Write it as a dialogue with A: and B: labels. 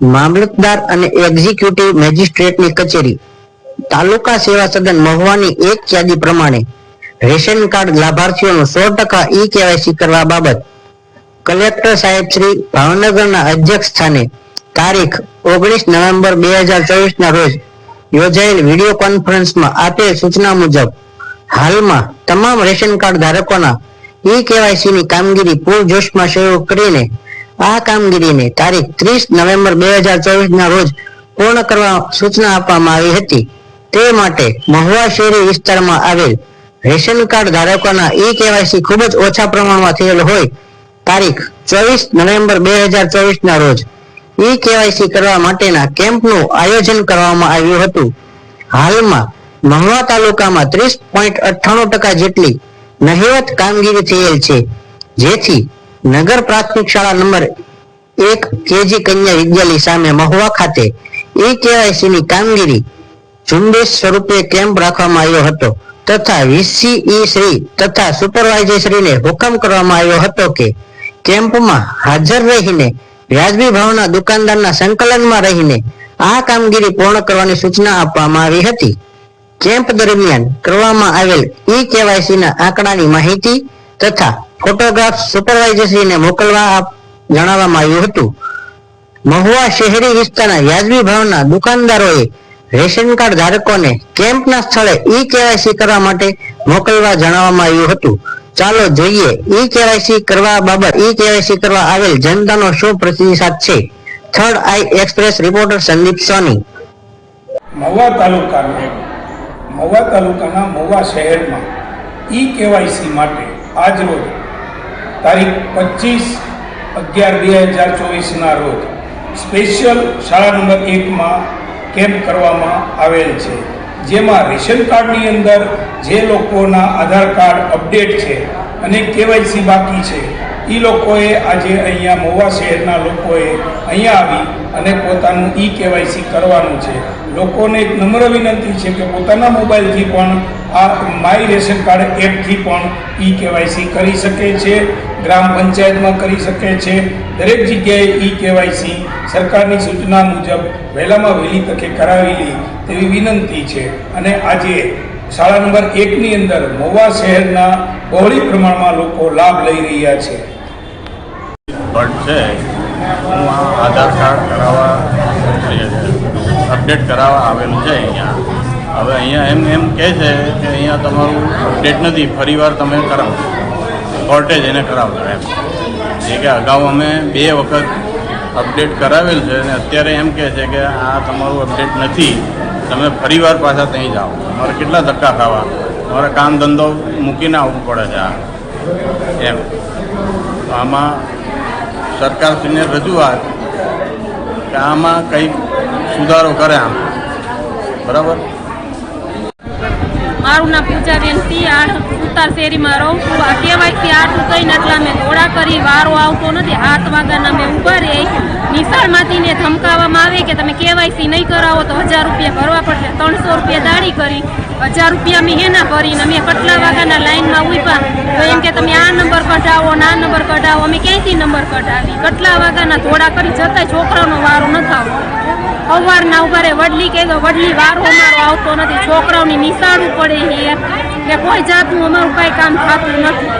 A: મામલતદાર અને એક્ઝિક્યુટિવ મેજિસ્ટ્રેટની કચેરી. તાલુકા સેવા સદન મહુવાની એક યાદી પ્રમાણે રેશન કાર્ડ લાભાર્થીઓનું સો ટકા ઈ કેવાયસી કરવા બાબત કલેક્ટર સાહેબ શ્રી ભાવનગરના અધ્યક્ષ સ્થાને તારીખ ઓગણીસ નવેમ્બર બે હજાર ચોવીસ ના રોજ યોજાયેલ વીડિયો કોન્ફરન્સમાં આપેલ સૂચના મુજબ હાલમાં તમામ રેશન કાર્ડ ધારકોના ઈ કેવાયસી ની કામગીરી પૂરજોશમાં શરૂ કરીને આ કામગીરીને તારીખ ત્રીસ નવેમ્બર બે હજાર ચોવીસ ના રોજ પૂર્ણ કરવા સૂચના આપવામાં આવી હતી. તે માટે મહુવા શહેરી વિસ્તારમાં આવેલ રેશન કાર્ડ ધારકોના ઈ કેવાયસી ખૂબ જ ઓછા પ્રમાણમાં થયેલ હોય તારીખ ચોવીસ નવેમ્બર બે હજાર ચોવીસ ના રોજ ઈ કેવાયસી કરવા માટેના કેમ્પનું આયોજન કરવામાં આવ્યું હતું. હાલમાં મહુવા તાલુકામાં ત્રીસ પોઈન્ટ અઠ્ઠાણું ટકા જેટલી નહિવત કામગીરી થયેલ છે. જેથી નગર પ્રાથમિક શાળા નંબર એક કેજી કન્યા વિદ્યાલય સામે મહુવા ખાતે ઈ કેવાયસી ની કામગીરી ઝુંબેશ સ્વરૂપે કેમ્પ રાખવામાં આવ્યો હતો તથા વીસીઈ શ્રી તથા સુપરવાઇઝર શ્રીને હુકમ કરવામાં આવ્યો હતો કે કેમ્પમાં હાજર રહીને વ્યાજબી ભાવના દુકાનદારના સંકલનમાં રહીને આ કામગીરી પૂર્ણ કરવાની સૂચના આપવામાં આવી હતી. કેમ્પ દરમિયાન કરવામાં આવેલ ઈ કેવાયસી ના આંકડાની માહિતી તથા ફોટોગ્રાફ સુપરવાઇઝરશ્રીને મોકલવા જણાવવામાં આવ્યું હતું. મહુવા શહેરી વિસ્તારના વ્યાજબી ભાવના દુકાનદારોએ રેશન કાર્ડ ધારકોને કેમ્પના સ્થળે ઈ કેવાયસી કરવા માટે મોકલવા જણાવવામાં આવ્યું હતું. ચાલો જોઈએ ઈ કેવાયસી કરવા બાબત ઈ કેવાયસી કરવા આવેલ જનતાનો શું પ્રતિસાદ છે? Third eye express reporter Sandeep Soni.
B: Mahuva તાલુકાના મહુવા તાલુકાના મહુવા શહેરમાં ઈ કેવાયસી માટે આજરોજ તારીખ પચીસ અગિયાર બે હજાર ચોવીસના રોજ સ્પેશિયલ શાળા નંબર એકમાં કેમ્પ કરવામાં આવેલ છે. જેમાં રેશન કાર્ડની અંદર જે લોકોના આધાર કાર્ડ અપડેટ છે અને કેવાયસી બાકી છે એ લોકોએ આજે અહીંયા મોવા શહેરના લોકોએ અહીંયા આવી અને પોતાનું ઈ કેવાયસી કરવાનું છે. લોકોને એક નમ્ર વિનંતી છે કે પોતાના મોબાઈલથી પણ આ માય રેશન કાર્ડ એપથી પણ ઈ કેવાયસી કરી શકે છે, ગ્રામ પંચાયતમાં કરી શકે છે. દરેક જગ્યાએ ઈ કેવાયસી સરકારની સૂચના મુજબ વહેલામાં વહેલી તકે કરાવી લે તેવી વિનંતી છે. અને આજે શાળા નંબર એકની અંદર મોવા શહેરના બહોળી પ્રમાણમાં લોકો લાભ લઈ રહ્યા છે.
C: બટ છે, હું આધાર કાર્ડ કરાવવા અપડેટ કરાવવા આવેલું છે અહીંયા. હવે અહીંયા એમ એમ કહે છે કે અહીંયા તમારું અપડેટ નથી, ફરીવાર તમે કરાવો કોર્ટે જઈને કરાવજો એમ. જે કે અગાઉ અમે બે વખત અપડેટ કરાવેલ છે અને અત્યારે એમ કહે છે કે આ તમારું અપડેટ નથી. તમે ફરીવાર પાછા ત્યાં જાઓ. તમારે કેટલા ધક્કા ખાવા. તમારે કામ ધંધો મૂકીને આવવું પડે છે આ. એમ. આમાં સરકારશ્રીને રજૂઆત કે આમાં કંઈક સુધારો કરે આમ. બરાબર?
D: મારું નામ પૂજાબેન સી આઠ ઉત્તર શેરીમાં રહું છું. આ કે આઠ કહીને એટલે અમે દોડા કરી, વારો આવતો નથી. આઠ વાગ્યાના અમે ઊભા રહી નિશાળમાંથી ને ધમકાવવામાં આવે કે તમે કેવાયસી નહીં કરાવો તો હજાર રૂપિયા ભરવા પડશે. ત્રણસો રૂપિયા દાડી કરી, હજાર રૂપિયા અમે હેના ભરીને અમે કેટલા વાગ્યાના લાઈનમાં ઊભા તો એમ કે તમે આ નંબર કઢાવો ને આ નંબર કઢાવો, અમે ક્યાંથી નંબર કઢાવી? કેટલા વાગ્યાના ધોળા કરી જતાય છોકરાનો વારો નથી અવારના સવારના ઉભારે વડલી તો વડલી, વારો અમારો આવતો નથી. છોકરાઓની નિશાળું પડે છે. કે કોઈ જાતનું અમારું કાંઈ કામ થતું નથી.